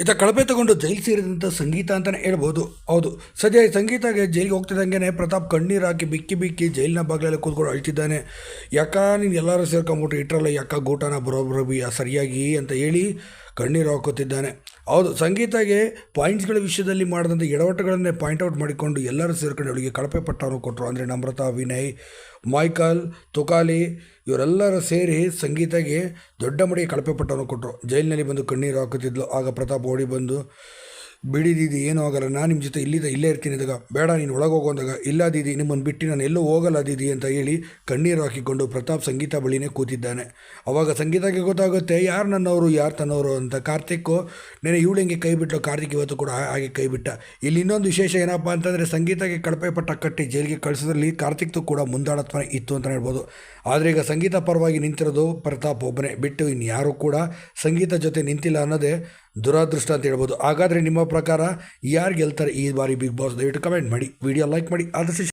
ಈತ ಕಳಪೆ ತಗೊಂಡು ಜೈಲು ಸೇರಿದಂಥ ಸಂಗೀತ ಅಂತಲೇ ಹೇಳ್ಬೋದು. ಹೌದು. ಸದ್ಯ ಸಂಗೀತಗೆ ಜೈಲಿಗೆ ಹೋಗ್ತಿದ್ದಂಗೆ ಪ್ರತಾಪ್ ಕಣ್ಣೀರು ಹಾಕಿ ಬಿಕ್ಕಿ ಬಿಕ್ಕಿ ಜೈಲಿನ ಬಾಗಿಲಲ್ಲಿ ಕೂತ್ಕೊಂಡು ಅಳ್ತಿದ್ದಾನೆ. ಯಾಕ ನೀನು ಎಲ್ಲರೂ ಸೇರ್ಕೊಂಬಿಟ್ಟು ಇಟ್ರಲ್ಲ ಯಾಕ ಗೂಟನ ಬರೋಬ್ರಬಿ ಸರಿಯಾಗಿ ಅಂತ ಹೇಳಿ ಕಣ್ಣೀರು ಹಾಕೋತಿದ್ದಾನೆ ಹೌದು, ಸಂಗೀತಗೆ ಪಾಯಿಂಟ್ಸ್ಗಳ ವಿಷಯದಲ್ಲಿ ಮಾಡಿದಂಥ ಎಡವಟ್ಟುಗಳನ್ನೇ ಪಾಯಿಂಟ್ ಔಟ್ ಮಾಡಿಕೊಂಡು ಎಲ್ಲರೂ ಸೇರ್ಕೊಂಡು ಅವಳಿಗೆ ಕಳಪೆ ಪಟ್ಟವರು ಕೊಟ್ಟರು ಅಂದರೆ ನಮ್ರತಾ, ವಿನಯ್, ಮೈಕಲ್, ತುಕಾಲಿ ಇವರೆಲ್ಲರೂ ಸೇರಿ ಸಂಗೀತಗೆ ದೊಡ್ಡ ಮಡಿಗೆ ಕಳಪೆ ಪಟ್ಟವನ್ನು ಕೊಟ್ಟರು ಜೈಲಿನಲ್ಲಿ ಬಂದು ಕಣ್ಣೀರು ಹಾಕುತ್ತಿದ್ಲು. ಆಗ ಪ್ರತಾಪ್ ಓಡಿ ಬಂದು ಬಿಡಿ ದೀದಿ ಏನೂ ಆಗಲ್ಲ. ನಾನು ನಿಮ್ಮ ಜೊತೆ ಇಲ್ಲಿದ್ದ ಇಲ್ಲೇ ಇರ್ತೀನಿ ಇದಾಗ ಬೇಡ, ನೀನು ಒಳಗೆ ಹೋಗು ಅಂದಾಗ, ಇಲ್ಲ ದೀದಿ ನಿಮ್ಮನ್ನು ಬಿಟ್ಟು ನಾನು ಎಲ್ಲೂ ಹೋಗಲ್ಲ ದೀದಿ ಅಂತ ಹೇಳಿ ಕಣ್ಣೀರು ಹಾಕಿಕೊಂಡು ಪ್ರತಾಪ್ ಸಂಗೀತ ಬಳಿನೇ ಕೂತಿದ್ದಾನೆ. ಅವಾಗ ಸಂಗೀತಕ್ಕೆ ಗೊತ್ತಾಗುತ್ತೆ, ಯಾರು ನನ್ನವರು, ಯಾರು ತನ್ನವರು ಅಂತ. ಕಾರ್ತಿಕ್ಕು ನೆನೆ ಇವಳು ಹಿಂಗೆ ಕೈ ಬಿಟ್ಟು ಕಾರ್ತಿಕ್ ಇವತ್ತು ಕೂಡ ಹಾಗೆ ಕೈ ಬಿಟ್ಟ. ಇಲ್ಲಿ ಇನ್ನೊಂದು ವಿಶೇಷ ಏನಪ್ಪ ಅಂತಂದರೆ, ಸಂಗೀತಕ್ಕೆ ಕಳಪೆ ಪಟ್ಟ ಕಟ್ಟಿ ಜೈಲಿಗೆ ಕಳಿಸಿದ್ರಲ್ಲಿ ಕಾರ್ತಿಕ್ದು ಕೂಡ ಮುಂದಾಡತ್ವ ಇತ್ತು ಅಂತ ಹೇಳ್ಬೋದು. ಆದರೆ ಈಗ ಸಂಗೀತ ಪರವಾಗಿ ನಿಂತಿರೋದು ಪ್ರತಾಪ್ ಒಬ್ಬನೇ. ಬಿಟ್ಟು ಇನ್ನು ಯಾರೂ ಕೂಡ ಸಂಗೀತ ಜೊತೆ ನಿಂತಿಲ್ಲ ಅನ್ನೋದೇ ದುರಾದೃಷ್ಟ ಅಂತ ಹೇಳ್ಬೋದು. ಹಾಗಾದರೆ ನಿಮ್ಮ ಪ್ರಕಾರ ಯಾರು ಗೆಲ್ತಾರೆ ಈ ಬಾರಿ ಬಿಗ್ ಬಾಸ್ ದಯವಿಟ್ಟು ಕಮೆಂಟ್ ಮಾಡಿ. ವಿಡಿಯೋ ಲೈಕ್ ಮಾಡಿ. ಆದಷ್ಟು